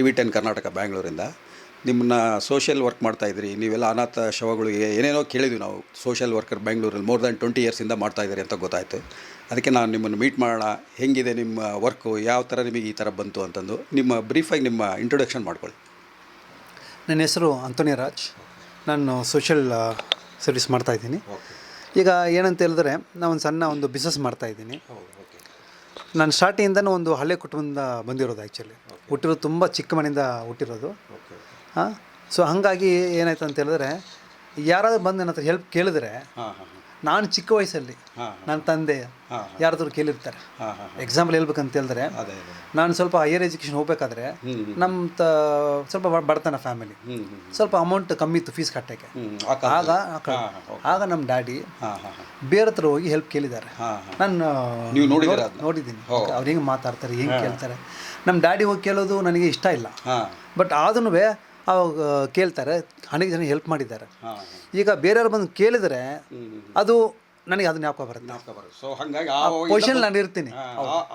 T V ten Karnataka ಬ್ಯಾಂಗ್ಳೂರಿಂದ. ನಿಮ್ಮನ್ನ social work ಮಾಡ್ತಾ ಇದ್ರಿ. ನೀವೆಲ್ಲ ಅನಾಥ ಶವಗಳಿಗೆ ಏನೇನೋ ಕೇಳಿದ್ವಿ ನಾವು. ಸೋಷಿಯಲ್ ವರ್ಕರ್ ಬ್ಯಾಂಗ್ಳೂರಲ್ಲಿ ಮೋರ್ ದ್ಯಾನ್ ಟ್ವೆಂಟಿ ಇಯರ್ಸಿಂದ ಮಾಡ್ತಾ ಇದ್ದೀರಿ ಅಂತ ಗೊತ್ತಾಯಿತು. ಅದಕ್ಕೆ ನಾನು ನಿಮ್ಮನ್ನು ಮೀಟ್ ಮಾಡೋಣ. ಹೆಂಗಿದೆ ನಿಮ್ಮ ವರ್ಕು? ಯಾವ ಥರ ನಿಮಗೆ ಈ ಥರ ಬಂತು ಅಂತಂದು ನಿಮ್ಮ ಬ್ರೀಫಾಗಿ ನಿಮ್ಮ ಇಂಟ್ರೊಡಕ್ಷನ್ ಮಾಡ್ಕೊಳ್ಳಿ. ನನ್ನ ಹೆಸರು ಅಂತೋನಿ ರಾಜ್. ನಾನು ಸೋಷಿಯಲ್ ಸರ್ವಿಸ್ ಮಾಡ್ತಾಯಿದ್ದೀನಿ ಈಗ ಏನಂತ ಹೇಳಿದ್ರೆ ನಾನು ಒಂದು ಸಣ್ಣ ಒಂದು ಬಿಸ್ನೆಸ್ ಮಾಡ್ತಾ ಇದ್ದೀನಿ. ನಾನು ಸ್ಟಾರ್ಟಿಂಗದಿಂದನೂ ಒಂದು ಹಳೆ ಕುಟುಂಬದಿಂದ ಬಂದಿರೋದು ಆ್ಯಕ್ಚುಲಿ ಹುಟ್ಟಿರೋದು ತುಂಬ ಚಿಕ್ಕ ಮನೆಯಿಂದ ಹುಟ್ಟಿರೋದು. ಹಾಂ? ಸೊ ಹಾಗಾಗಿ ಏನಾಯ್ತು ಅಂತ ಹೇಳಿದ್ರೆ ಯಾರಾದರೂ ಬಂದು ನನ್ನ ಹತ್ರ ಹೆಲ್ಪ್ ಕೇಳಿದ್ರೆ ನಾನು ಚಿಕ್ಕ ವಯಸ್ಸಲ್ಲಿ ನನ್ನ ತಂದೆ ಯಾರಾದ್ರೂ ಕೇಳಿರ್ತಾರೆ. ಎಕ್ಸಾಂಪಲ್ ಹೇಳ್ಬೇಕಂತ ಹೇಳಿದ್ರೆ ನಾನು ಸ್ವಲ್ಪ ಹೈಯರ್ ಎಜುಕೇಶನ್ ಹೋಗ್ಬೇಕಾದ್ರೆ ನಮ್ಮ ತ ಸ್ವಲ್ಪ ಬಡತನ ಫ್ಯಾಮಿಲಿ ಸ್ವಲ್ಪ ಅಮೌಂಟ್ ಕಮ್ಮಿ ಇತ್ತು ಫೀಸ್ ಕಟ್ಟಕ್ಕೆ. ಆಗ ಆಗ ನಮ್ಮ ಡ್ಯಾಡಿ ಬೇರೆ ಹತ್ರ ಹೋಗಿ ಹೆಲ್ಪ್ ಕೇಳಿದ್ದಾರೆ. ನಾನು ನೋಡಿದ್ದೀನಿ. ಅವ್ರು ಹೆಂಗೆ ಮಾತಾಡ್ತಾರೆ ಹೆಂಗೆ ಕೇಳ್ತಾರೆ. ನಮ್ಮ ಡ್ಯಾಡಿ ಹೋಗಿ ಕೇಳೋದು ನನಗೆ ಇಷ್ಟ ಇಲ್ಲ. ಬಟ್ ಆದ್ರೂ ಅವಾಗ ಕೇಳ್ತಾರೆ. ಅನೇಕ ಜನ ಹೆಲ್ಪ್ ಮಾಡಿದ್ದಾರೆ. ಈಗ ಬೇರೆಯವ್ರು ಬಂದು ಕೇಳಿದರೆ ಅದು ನನಗೆ ಅದು ಯಾಕೋ ಬರುತ್ತೆ. ಜ್ಞಾಪಕ ಬರುತ್ತೆ. ಸೊ ಹಾಗಾಗಿ ಪೊಸಿಷನ್ ನಾನು ಇರ್ತೀನಿ.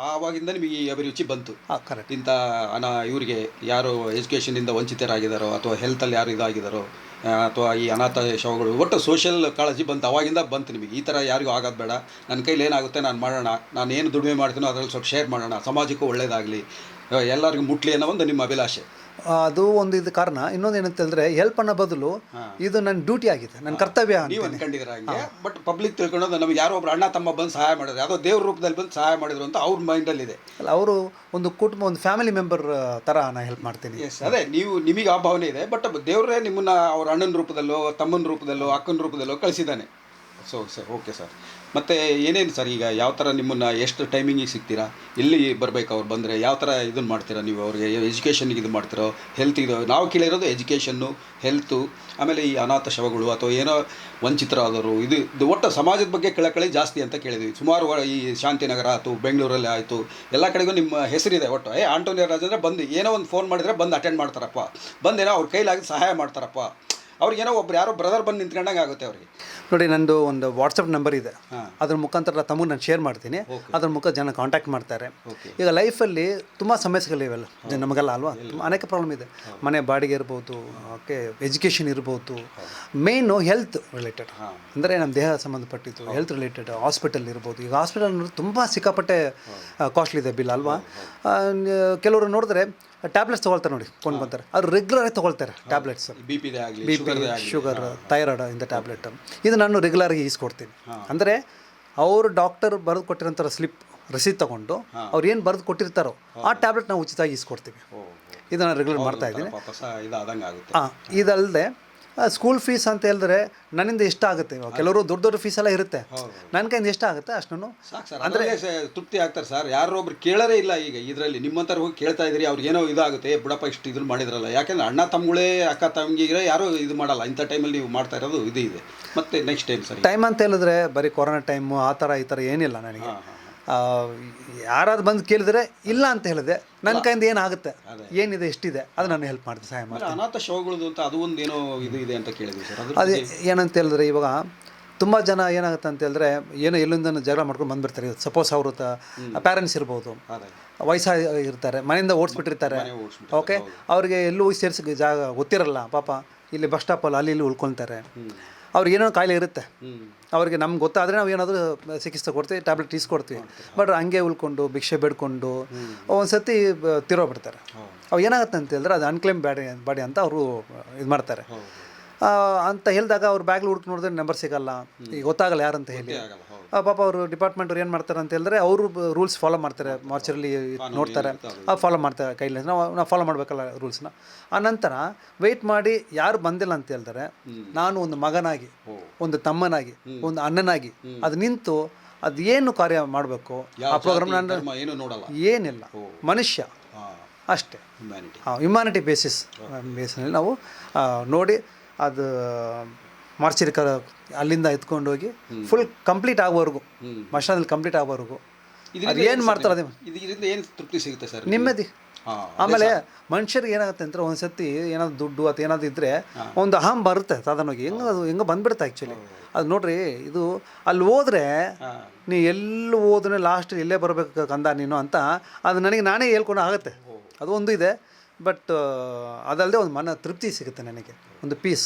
ಆವಾಗಿಂದ ನಿಮಗೆ ಈ ಅಭಿರುಚಿ ಬಂತು. ಕರೆಕ್ಟ್ ಇಂಥ ಅನ ಇವರಿಗೆ ಯಾರು ಎಜುಕೇಷನಿಂದ ವಂಚಿತರಾಗಿದ್ದಾರೋ ಅಥವಾ ಹೆಲ್ತಲ್ಲಿ ಯಾರು ಇದಾಗಿದ್ದಾರೋ ಆ, ಅಥವಾ ಈ ಅನಾಥ ಶವಗಳು ಒಟ್ಟು ಸೋಷಿಯಲ್ ಕಾಳಜಿ ಬಂತು. ಅವಾಗಿಂದ ಬಂತು ನಿಮಗೆ. ಈ ಥರ ಯಾರಿಗೂ ಆಗೋದು ಬೇಡ. ನನ್ನ ಕೈಲಿ ಏನಾಗುತ್ತೆ ನಾನು ಮಾಡೋಣ. ನಾನು ಏನು ದುಡಿಮೆ ಮಾಡ್ತೀನೋ ಅದರಲ್ಲಿ ಸ್ವಲ್ಪ ಶೇರ್ ಮಾಡೋಣ. ಸಮಾಜಕ್ಕೂ ಒಳ್ಳೆಯದಾಗಲಿ ಎಲ್ಲರಿಗೂ ಮುಟ್ಲಿ ಅನ್ನೋ ಒಂದು ನಿಮ್ಮ ಅಭಿಲಾಷೆ. ಅದು ಒಂದು ಇದು ಕಾರಣ. ಇನ್ನೊಂದು ಏನಂತ ಹೇಳಿದ್ರೆ ಹೆಲ್ಪ್ ಅನ್ನೋ ಬದಲು ಇದು ನನ್ನ ಡ್ಯೂಟಿ ಆಗಿದೆ ನನ್ನ ಕರ್ತವ್ಯ ಅಂತ ನೀವು ಅಂದ್ಕೊಂಡಿದ್ದೀರ ಹಂಗೆ? ಬಟ್ ಪಬ್ಲಿಕ್ ತಿಳ್ಕೊಳ್ಳೋದು ನಮಗೆ ಯಾರೋ ಒಬ್ರು ಅಣ್ಣ ತಮ್ಮ ಬಂದು ಸಹಾಯ ಮಾಡಿದ್ರು. ಯಾವುದೋ ದೇವ್ರ ರೂಪದಲ್ಲಿ ಬಂದು ಸಹಾಯ ಮಾಡಿದ್ರು ಅಂತ ಅವ್ರ ಮೈಂಡಲ್ಲಿದೆ ಅಲ್ಲ ಅವರು ಒಂದು ಕುಟುಂಬ ಒಂದು ಫ್ಯಾಮಿಲಿ ಮೆಂಬರ್ ಥರ ನಾನು ಹೆಲ್ಪ್ ಮಾಡ್ತೀನಿ. ಎಸ್ ಅದೇ ನೀವು ನಿಮಗೆ ಆ ಭಾವನೆ ಇದೆ ಬಟ್ ದೇವರೇ ನಿಮ್ಮನ್ನ ಅವ್ರ ಅಣ್ಣನ ರೂಪದಲ್ಲೋ ತಮ್ಮನ ರೂಪದಲ್ಲೋ ಅಕ್ಕನ ರೂಪದಲ್ಲೋ ಕಳಿಸಿದ್ದಾನೆ. ಸೊ ಸರ್ ಓಕೆ ಸರ್ ಮತ್ತು ಏನೇನು ಸರ್ ಈಗ ಯಾವ ಥರ ನಿಮ್ಮನ್ನು ಎಷ್ಟು ಟೈಮಿಂಗಿಗೆ ಸಿಗ್ತೀರಾ? ಎಲ್ಲಿ ಬರ್ಬೇಕು ಅವ್ರು ಬಂದರೆ? ಯಾವ ಥರ ಇದನ್ನು ಮಾಡ್ತೀರಾ ನೀವು ಅವ್ರಿಗೆ? ಎಜುಕೇಷನ್ಗೆ ಇದು ಮಾಡ್ತೀರೋ? ಹೆಲ್ತ್ ಇದು ನಾವು ಕೇಳಿರೋದು ಎಜುಕೇಷನ್ನು ಹೆಲ್ತು ಆಮೇಲೆ ಈ ಅನಾಥ ಶವಗಳು ಅಥವಾ ಏನೋ ವಂಚಿತರಾದವರು ಇದು ಇದು ಒಟ್ಟು ಸಮಾಜದ ಬಗ್ಗೆ ಕಳಕಳಿ ಜಾಸ್ತಿ ಅಂತ ಕೇಳಿದ್ವಿ. ಸುಮಾರು ಈ ಶಾಂತಿನಗರ ಆಯಿತು, ಬೆಂಗಳೂರಲ್ಲಿ ಆಯಿತು, ಎಲ್ಲ ಕಡೆಗೂ ನಿಮ್ಮ ಹೆಸರಿದೆ ಒಟ್ಟು. ಏ, ಆಂಟೋನಿಯೋ ಅಂದರೆ ಬಂದು ಏನೋ ಒಂದು ಫೋನ್ ಮಾಡಿದರೆ ಬಂದು ಅಟೆಂಡ್ ಮಾಡ್ತಾರಪ್ಪ. ಬಂದೇನೋ ಅವ್ರ ಕೈಲಾಗಿ ಸಹಾಯ ಮಾಡ್ತಾರಪ್ಪ. ಅವ್ರಿಗೇನೋ ಒಬ್ರು ಯಾರೋ ಬ್ರದರ್ ಬಂದು ನಿಂತ್ಕೊಂಡಂಗೆ ಆಗುತ್ತೆ ಅವ್ರಿಗೆ. ನೋಡಿ ನಂದು ಒಂದು ವಾಟ್ಸಪ್ ನಂಬರ್ ಇದೆ. ಅದ್ರ ಮುಖಾಂತರ ತಮಗೆ ನಾನು ಶೇರ್ ಮಾಡ್ತೀನಿ. ಅದ್ರ ಮುಖ ಜನ ಕಾಂಟ್ಯಾಕ್ಟ್ ಮಾಡ್ತಾರೆ. ಈಗ ಲೈಫಲ್ಲಿ ತುಂಬ ಸಮಸ್ಯೆಗಳಿವೆಲ್ಲ ಇವೆಲ್ಲ. ನಮಗೆಲ್ಲ ಅಲ್ವಾ? ತುಂಬ ಅನೇಕ ಪ್ರಾಬ್ಲಮ್ ಇದೆ. ಮನೆ ಬಾಡಿಗೆ ಇರ್ಬೋದು ಓಕೆ ಎಜುಕೇಷನ್ ಇರ್ಬೋದು. ಮೇನು ಹೆಲ್ತ್ ರಿಲೇಟೆಡ್ ಅಂದರೆ ನಮ್ಮ ದೇಹ ಸಂಬಂಧಪಟ್ಟಿದ್ದು ಹೆಲ್ತ್ ರಿಲೇಟೆಡ್ ಹಾಸ್ಪಿಟಲ್ ಇರ್ಬೋದು. ಈಗ ಹಾಸ್ಪಿಟಲ್ ಅನ್ನೋದು ತುಂಬ ಸಿಕ್ಕಾಪಟ್ಟೆ ಕಾಸ್ಟ್ಲಿ ಇದೆ ಬಿಲ್ ಅಲ್ವಾ? ಕೆಲವರು ನೋಡಿದ್ರೆ ಟ್ಯಾಬ್ಲೆಟ್ಸ್ ತೊಗೊಳ್ತಾರೆ ನೋಡಿ ಕೊಂಡು ಬಂತಾರೆ ಅವ್ರು ರೆಗ್ಯುಲರ್ ಆಗಿ ತೊಗೊಳ್ತಾರೆ tablets B P B P sugar thyroid ಇಂದ ಟ್ಯಾಬ್ಲೆಟ್ ಇದು ನಾನು ರೆಗ್ಯುಲರ್ ಈಸ್ಕೊಡ್ತೀನಿ ಅಂದರೆ ಅವರು ಡಾಕ್ಟರ್ ಬರೆದು ಕೊಟ್ಟಿರೋಂಥ ಸ್ಲಿಪ್ ರಸೀದ್ ತಗೊಂಡು ಅವ್ರು ಏನು ಬರೆದು ಕೊಟ್ಟಿರ್ತಾರೋ ಆ ಟ್ಯಾಬ್ಲೆಟ್ ನಾವು ಉಚಿತವಾಗಿ ಈಸ್ಕೊಡ್ತೀವಿ ಇದನ್ನು ಇದು ನಾನು ರೆಗ್ಯುಲರ್ ಮಾಡ್ತಾ ಇದ್ದೀನಿ. ಹಾಂ ಇದಲ್ಲದೆ ಸ್ಕೂಲ್ ಫೀಸ್ ಅಂತ ಹೇಳಿದ್ರೆ ನನ್ನಿಂದ ಇಷ್ಟ ಆಗುತ್ತೆ ಇವಾಗ. ಕೆಲವರು ದೊಡ್ಡ ದೊಡ್ಡ ಫೀಸ್ ಎಲ್ಲ ಇರುತ್ತೆ. ನನ್ನ ಕೈಯಿಂದ ಇಷ್ಟ ಆಗುತ್ತೆ ಅಷ್ಟು ಸಾಕು ಸರ್. ಅಂದರೆ ತೃಪ್ತಿ ಆಗ್ತಾರೆ ಸರ್. ಯಾರೋ ಒಬ್ರು ಕೇಳರೇ ಇಲ್ಲ ಈಗ ಇದರಲ್ಲಿ. ನಿಮ್ಮಂತರ ಹೋಗಿ ಕೇಳ್ತಾ ಇದ್ರಿ ಅವ್ರಿಗೆ ಏನೋ ಇದಾಗುತ್ತೆ. ಬಿಡಪ್ಪ ಇಷ್ಟು ಇದನ್ನು ಮಾಡಿದ್ರಲ್ಲ. ಯಾಕೆಂದ್ರೆ ಅಣ್ಣ ತಮ್ಮಗಳೇ ಅಕ್ಕ ತಂಗಿಗೆ ಯಾರೂ ಇದು ಮಾಡಲ್ಲ. ಇಂಥ ಟೈಮಲ್ಲಿ ನೀವು ಮಾಡ್ತಾ ಇರೋದು ಇದು ಇದೆ ಮತ್ತೆ ನೆಕ್ಸ್ಟ್ ಟೈಮ್ ಸರ್? ಟೈಮ್ ಅಂತ ಹೇಳಿದ್ರೆ ಬರೀ ಕೊರೋನಾ ಟೈಮು ಆ ಥರ ಈ ಥರ ಏನಿಲ್ಲ ನನಗೆ. ಯಾರಾದ್ರು ಬಂದು ಕೇಳಿದ್ರೆ ಇಲ್ಲ ಅಂತ ಹೇಳಿದೆ. ನನ್ನ ಕೈಯಿಂದ ಏನಾಗುತ್ತೆ? ಏನಿದೆ ಎಷ್ಟಿದೆ ಅದು ನಾನು ಹೆಲ್ಪ್ ಮಾಡ್ತೀನಿ ಸಹಾಯ ಮಾಡ್ತೀನಿ. ಅನಾಥ ಶೋಗಳು ಅಂತ ಅದು ಒಂದು ಏನೋ ಇದು ಇದೆ ಅಂತ ಕೇಳಿದ್ವಿ ಸರ್. ಅದ್ರ ಅದೇ ಏನಂತ ಹೇಳಿದ್ರೆ ಇವಾಗ ತುಂಬ ಜನ ಏನಾಗುತ್ತೆ ಅಂತ ಹೇಳಿದ್ರೆ ಏನೋ ಎಲ್ಲಿಂದ ಜಗಳ ಮಾಡ್ಕೊಂಡು ಬಂದ್ಬಿಡ್ತಾರೆ. ಸಪೋಸ್ ಅವರು ಪ್ಯಾರೆಂಟ್ಸ್ ಇರ್ಬೋದು. ವಯಸ್ಸ ವಯಸ್ಸಾಗಿರ್ತಾರೆ ಮನೆಯಿಂದ ಓಡಿಸ್ಬಿಟ್ಟಿರ್ತಾರೆ. ಓಕೆ ಅವ್ರಿಗೆ ಎಲ್ಲೂ ಹೋಗಿ ಸೇರಿಸಿ ಜಾಗ ಗೊತ್ತಿರಲ್ಲ. ಪಾಪ ಇಲ್ಲಿ ಬಸ್ ಸ್ಟಾಪಲ್ಲಿ ಅಲ್ಲಿ ಇಲ್ಲಿ ಉಳ್ಕೊಳ್ತಾರೆ. ಅವ್ರಿಗೆ ಏನೋ ಕಾಯಿಲೆ ಇರುತ್ತೆ. ಅವ್ರಿಗೆ ನಮ್ಗೆ ಗೊತ್ತಾದರೆ ನಾವು ಏನಾದರೂ ಚಿಕಿತ್ಸೆ ಕೊಡ್ತೀವಿ ಟ್ಯಾಬ್ಲೆಟ್ ಇಸ್ಕೊಡ್ತೀವಿ. ಬಟ್ ಹಂಗೆ ಉಳ್ಕೊಂಡು ಭಿಕ್ಷೆ ಬೇಡ್ಕೊಂಡು ಒಂದು ಸತಿ ತಿರೋಗ್ಬಿಡ್ತಾರೆ ಅವು ಏನಾಗುತ್ತೆ ಅಂತ ಹೇಳಿದ್ರೆ ಅದು ಅನ್ಕ್ಲೇಮ್ ಬ್ಯಾಡಿ ಬಾಡಿ ಅಂತ ಅವರು ಇದು ಮಾಡ್ತಾರೆ. ಅಂತ ಹೇಳಿದಾಗ ಅವ್ರು ಬ್ಯಾಗ್ಲು ಹುಡುಕಿ ನೋಡಿದ್ರೆ ನಂಬರ್ ಸಿಗಲ್ಲ. ಈಗ ಗೊತ್ತಾಗಲ್ಲ ಯಾರಂತ ಹೇಳಿ. ಪಾಪ ಅವರು ಡಿಪಾರ್ಟ್ಮೆಂಟ್ ಅವ್ರು ಏನು ಮಾಡ್ತಾರೆ ಅಂತ ಹೇಳಿದ್ರೆ ಅವರು ರೂಲ್ಸ್ ಫಾಲೋ ಮಾಡ್ತಾರೆ. ಮಾರ್ಚರಲ್ಲಿ ನೋಡ್ತಾರೆ. ಆ ಫಾಲೋ ಮಾಡ್ತಾರೆ ಕೈಲಿ. ನಾವು ನಾವು ಫಾಲೋ ಮಾಡಬೇಕಲ್ಲ ರೂಲ್ಸ್ನ ಆ ನಂತರ ವೆಯ್ಟ್ ಮಾಡಿ ಯಾರು ಬಂದಿಲ್ಲ ಅಂತ ಹೇಳಿದ್ರೆ ನಾನು ಒಂದು ಮಗನಾಗಿ ಒಂದು ತಮ್ಮನಾಗಿ ಒಂದು ಅಣ್ಣನಾಗಿ ಅದು ನಿಂತು ಅದು ಏನು ಕಾರ್ಯ ಮಾಡಬೇಕು? ಆ ಪ್ರೋಗ್ರಾಮ್ ನಾನು ಏನಿಲ್ಲ. ಮನುಷ್ಯ. ಅಷ್ಟೇ. ಹ್ಯುಮ್ಯಾನಿಟಿ ಹ್ಯುಮ್ಯಾನಿಟಿ ಬೇಸಿಸ್ ಬೇಸಿನಲ್ಲಿ ನಾವು ನೋಡಿ ಅದು ಮಾರ್ಚರಿ ಕ ಅಲ್ಲಿಂದ ಎತ್ಕೊಂಡು ಹೋಗಿ ಫುಲ್ ಕಂಪ್ಲೀಟ್ ಆಗೋವರೆಗೂ ಮಶಾನಲ್ಲಿ ಕಂಪ್ಲೀಟ್ ಆಗೋವರೆಗೂ. ಏನು ಮಾಡ್ತಾರೆ ಅದೇ. ಇದರಿಂದ ಏನು ತೃಪ್ತಿ ಸಿಗುತ್ತೆ ಸರ್? ನೆಮ್ಮದಿ. ಆಮೇಲೆ ಮನುಷ್ಯರಿಗೆ ಏನಾಗುತ್ತೆ ಅಂದ್ರೆ ಒಂದು ಸತಿ ಏನಾದ್ರು ದುಡ್ಡು ಅಥವಾ ಏನಾದ್ರು ಇದ್ರೆ ಒಂದು ಅಹಂ ಬರುತ್ತೆ ಸಾಧಾರಣವಾಗಿ. ಹೆಂಗೆ ಅದು ಹೆಂಗೆ ಬಂದ್ಬಿಡುತ್ತೆ ಆ್ಯಕ್ಚುಲಿ ಅದು ನೋಡ್ರಿ ಇದು ಅಲ್ಲಿ ಹೋದ್ರೆ ನೀ ಎಲ್ಲಿ ಹೋದ್ರೆ ಲಾಸ್ಟ್ ಎಲ್ಲೇ ಬರಬೇಕು ಕಂದ ನೀನು ಅಂತ ಅದು ನನಗೆ ನಾನೇ ಹೇಳ್ಕೊಂಡು ಆಗುತ್ತೆ. ಅದು ಒಂದು ಇದೆ ಬಟ್ ಅದಲ್ಲದೆ ಒಂದು ಮನ ತೃಪ್ತಿ ಸಿಗುತ್ತೆ ನನಗೆ. ಒಂದು ಪೀಸ್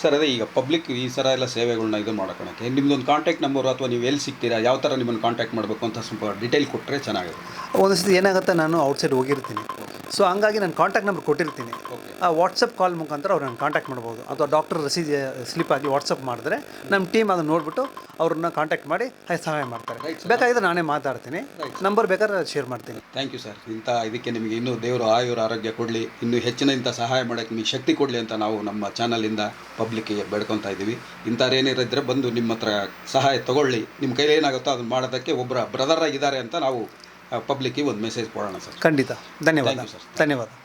ಸರ್ ಅದೇ ಈಗ ಪಬ್ಲಿಕ್ ಈ ಥರ ಎಲ್ಲ ಸೇವೆಗಳನ್ನ ಇದು ಮಾಡ್ಕೊಳಕ್ಕೆ ನಿಮ್ದೊಂದು ಕಾಂಟ್ಯಾಕ್ಟ್ ನಂಬರು ಅಥವಾ ನೀವು ಎಲ್ಲಿ ಸಿಗ್ತೀರಾ ಯಾವ ಥರ ನಿಮ್ಮನ್ನು ಕಾಂಟ್ಯಾಕ್ಟ್ ಮಾಡಬೇಕು ಅಂತ ಸ್ವಲ್ಪ ಡೀಟೇಲ್ ಕೊಟ್ಟರೆ ಚೆನ್ನಾಗಿರುತ್ತೆ. ಒಂದು ಸತಿ ಏನಾಗುತ್ತೆ ನಾನು ಔಟ್ಸೈಡ್ ಹೋಗಿರ್ತೀನಿ. ಸೊ ಹಂಗಾಗಿ ನಾನು ಕಾಂಟ್ಯಾಕ್ಟ್ ನಂಬರ್ ಕೊಟ್ಟಿರ್ತೀನಿ. ಆ ವಾಟ್ಸಪ್ ಕಾಲ್ ಮುಖಾಂತರ ಅವ್ರು ನಾನು ಕಾಂಟ್ಯಾಕ್ಟ್ ಮಾಡ್ಬೋದು. ಅಥವಾ ಡಾಕ್ಟರ್ ರಸೀದಿ ಸ್ಲಿಪ್ ಆಗಿ ವಾಟ್ಸಪ್ ಮಾಡಿದ್ರೆ ನಮ್ಮ ಟೀಮ್ ಅದನ್ನು ನೋಡ್ಬಿಟ್ಟು ಅವ್ರನ್ನ ಕಾಂಟ್ಯಾಕ್ಟ್ ಮಾಡಿ ಸಹಾಯ ಮಾಡ್ತಾರೆ. ಬೇಕಾಗಿದ್ದರೆ ನಾನೇ ಮಾತಾಡ್ತೀನಿ. ನಂಬರ್ ಬೇಕಾದ್ರೆ ಶೇರ್ ಮಾಡ್ತೀನಿ. ಥ್ಯಾಂಕ್ ಯು ಸರ್ ಇಂಥ ಇದಕ್ಕೆ ನಿಮಗೆ ಇನ್ನೂ ದೇವರು ಆಯುರ ಆರೋಗ್ಯ ಕೊಡಲಿ. ಇನ್ನೂ ಹೆಚ್ಚಿನ ಇಂಥ ಸಹಾಯ ಮಾಡೋಕ್ಕೆ ನಿಮಗೆ ಶಕ್ತಿ ಕೊಡಲಿ ಅಂತ ನಾವು ನಮ್ಮ ಚಾನಲಿಂದ ಪಬ್ಲಿಕ್ಕಿಗೆ ಬೇಡ್ಕೊತಾ ಇದ್ದೀವಿ. ಇಂಥವ್ರು ಏನಿರಿದ್ರೆ ಬಂದು ನಿಮ್ಮ ಹತ್ರ ಸಹಾಯ ತಗೊಳ್ಳಿ. ನಿಮ್ಮ ಕೈಲಿ ಏನಾಗುತ್ತೋ ಅದನ್ನು ಮಾಡೋದಕ್ಕೆ ಒಬ್ಬರ ಬ್ರದರ್ ಆಗಿದ್ದಾರೆ ಅಂತ ನಾವು ಪಬ್ಲಿಕ್ಕಿಗೆ ಒಂದು ಮೆಸೇಜ್ ಕೊಡೋಣ ಸರ್. ಖಂಡಿತ. ಧನ್ಯವಾದ. ಸರ್. ಧನ್ಯವಾದ.